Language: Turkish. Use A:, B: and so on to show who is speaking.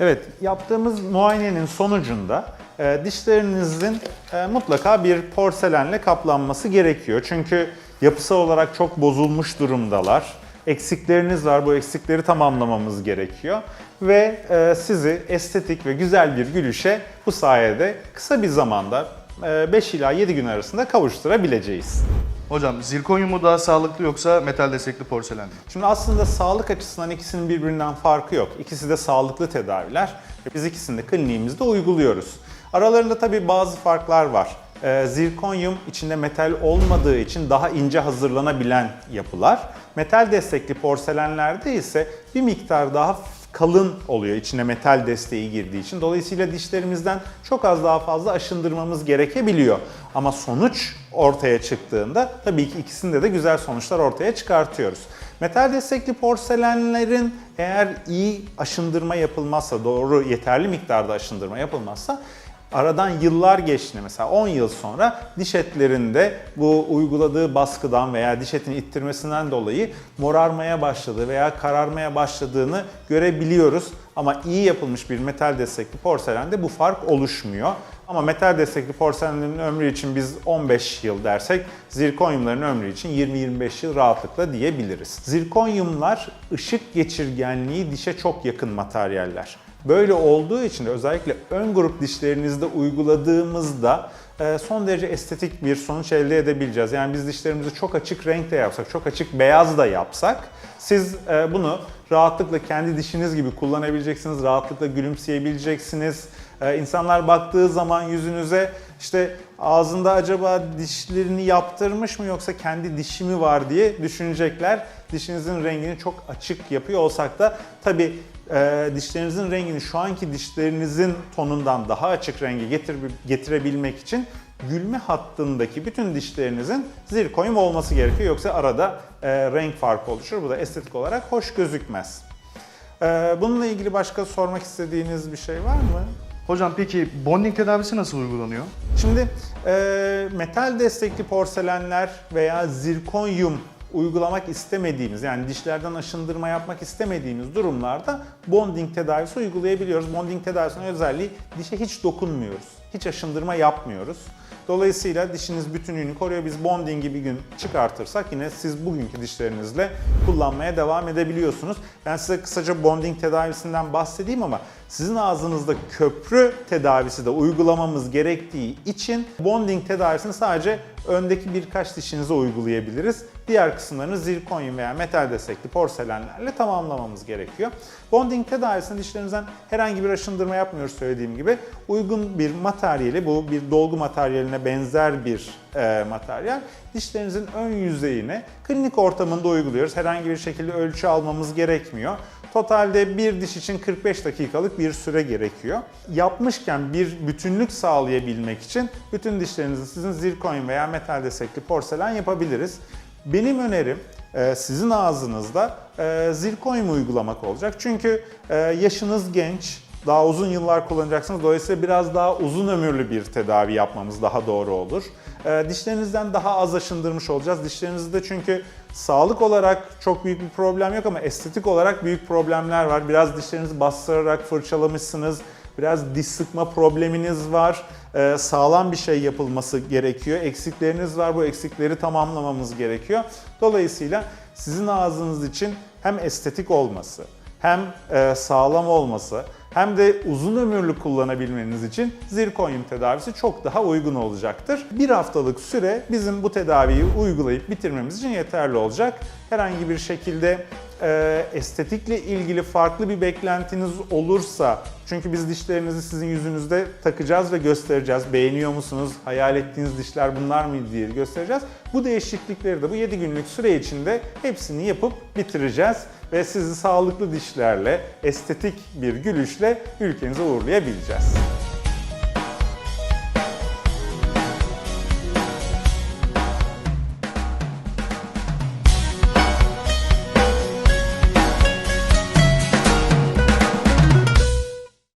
A: Evet, yaptığımız muayenenin sonucunda e, dişlerinizin e, mutlaka bir porselenle kaplanması gerekiyor. Çünkü yapısal olarak çok bozulmuş durumdalar. Eksikleriniz var, bu eksikleri tamamlamamız gerekiyor. Ve e, sizi estetik ve güzel bir gülüşe bu sayede kısa bir zamanda 5 ila 7 gün arasında kavuşturabileceğiz.
B: Hocam zirkonyum daha sağlıklı yoksa metal destekli porselen mi?
A: Şimdi aslında sağlık açısından ikisinin birbirinden farkı yok. İkisi de sağlıklı tedaviler biz ikisini de kliniğimizde uyguluyoruz. Aralarında tabii bazı farklar var. Ee, zirkonyum içinde metal olmadığı için daha ince hazırlanabilen yapılar. Metal destekli porselenlerde ise bir miktar daha kalın oluyor içine metal desteği girdiği için. Dolayısıyla dişlerimizden çok az daha fazla aşındırmamız gerekebiliyor. Ama sonuç ortaya çıktığında tabii ki ikisinde de güzel sonuçlar ortaya çıkartıyoruz. Metal destekli porselenlerin eğer iyi aşındırma yapılmazsa, doğru yeterli miktarda aşındırma yapılmazsa Aradan yıllar geçti mesela 10 yıl sonra diş etlerinde bu uyguladığı baskıdan veya diş etini ittirmesinden dolayı morarmaya başladığı veya kararmaya başladığını görebiliyoruz. Ama iyi yapılmış bir metal destekli porselende bu fark oluşmuyor. Ama metal destekli porselenlerin ömrü için biz 15 yıl dersek zirkonyumların ömrü için 20-25 yıl rahatlıkla diyebiliriz. Zirkonyumlar ışık geçirgenliği dişe çok yakın materyaller. Böyle olduğu için de özellikle ön grup dişlerinizde uyguladığımızda e, son derece estetik bir sonuç elde edebileceğiz. Yani biz dişlerimizi çok açık renkte yapsak, çok açık beyaz da yapsak siz e, bunu rahatlıkla kendi dişiniz gibi kullanabileceksiniz, rahatlıkla gülümseyebileceksiniz. E, İnsanlar baktığı zaman yüzünüze işte ağzında acaba dişlerini yaptırmış mı yoksa kendi dişi mi var diye düşünecekler. Dişinizin rengini çok açık yapıyor olsak da tabii e, dişlerinizin rengini şu anki dişlerinizin tonundan daha açık rengi getir, getirebilmek için gülme hattındaki bütün dişlerinizin zirkonyum olması gerekiyor. Yoksa arada e, renk farkı oluşur. Bu da estetik olarak hoş gözükmez. E, bununla ilgili başka sormak istediğiniz bir şey var mı?
B: Hocam peki bonding tedavisi nasıl uygulanıyor?
A: Şimdi e, metal destekli porselenler veya zirkonyum uygulamak istemediğimiz yani dişlerden aşındırma yapmak istemediğimiz durumlarda bonding tedavisi uygulayabiliyoruz. Bonding tedavisinin özelliği dişe hiç dokunmuyoruz. Hiç aşındırma yapmıyoruz. Dolayısıyla dişiniz bütünlüğünü koruyor. Biz bondingi bir gün çıkartırsak yine siz bugünkü dişlerinizle kullanmaya devam edebiliyorsunuz. Ben size kısaca bonding tedavisinden bahsedeyim ama sizin ağzınızda köprü tedavisi de uygulamamız gerektiği için bonding tedavisini sadece öndeki birkaç dişinize uygulayabiliriz. Diğer kısımlarını zirkonyum veya metal destekli porselenlerle tamamlamamız gerekiyor. Bonding tedavisinde dişlerinizden herhangi bir aşındırma yapmıyoruz söylediğim gibi. Uygun bir materyali, bu bir dolgu materyaline benzer bir e, materyal. Dişlerinizin ön yüzeyine klinik ortamında uyguluyoruz. Herhangi bir şekilde ölçü almamız gerekmiyor. Totalde bir diş için 45 dakikalık bir süre gerekiyor. Yapmışken bir bütünlük sağlayabilmek için bütün dişlerinizi sizin zirkonyum veya metal destekli porselen yapabiliriz. Benim önerim e, sizin ağzınızda e, zirkonyum uygulamak olacak. Çünkü e, yaşınız genç, daha uzun yıllar kullanacaksınız. Dolayısıyla biraz daha uzun ömürlü bir tedavi yapmamız daha doğru olur. Ee, dişlerinizden daha az aşındırmış olacağız. Dişlerinizde çünkü sağlık olarak çok büyük bir problem yok ama estetik olarak büyük problemler var. Biraz dişlerinizi bastırarak fırçalamışsınız. Biraz diş sıkma probleminiz var. Ee, sağlam bir şey yapılması gerekiyor. Eksikleriniz var. Bu eksikleri tamamlamamız gerekiyor. Dolayısıyla sizin ağzınız için hem estetik olması, hem e, sağlam olması, hem de uzun ömürlü kullanabilmeniz için zirkonyum tedavisi çok daha uygun olacaktır. Bir haftalık süre bizim bu tedaviyi uygulayıp bitirmemiz için yeterli olacak. Herhangi bir şekilde e, estetikle ilgili farklı bir beklentiniz olursa çünkü biz dişlerinizi sizin yüzünüzde takacağız ve göstereceğiz. Beğeniyor musunuz? Hayal ettiğiniz dişler bunlar mıydı diye göstereceğiz. Bu değişiklikleri de bu 7 günlük süre içinde hepsini yapıp bitireceğiz ve sizi sağlıklı dişlerle, estetik bir gülüşle ülkenize uğurlayabileceğiz.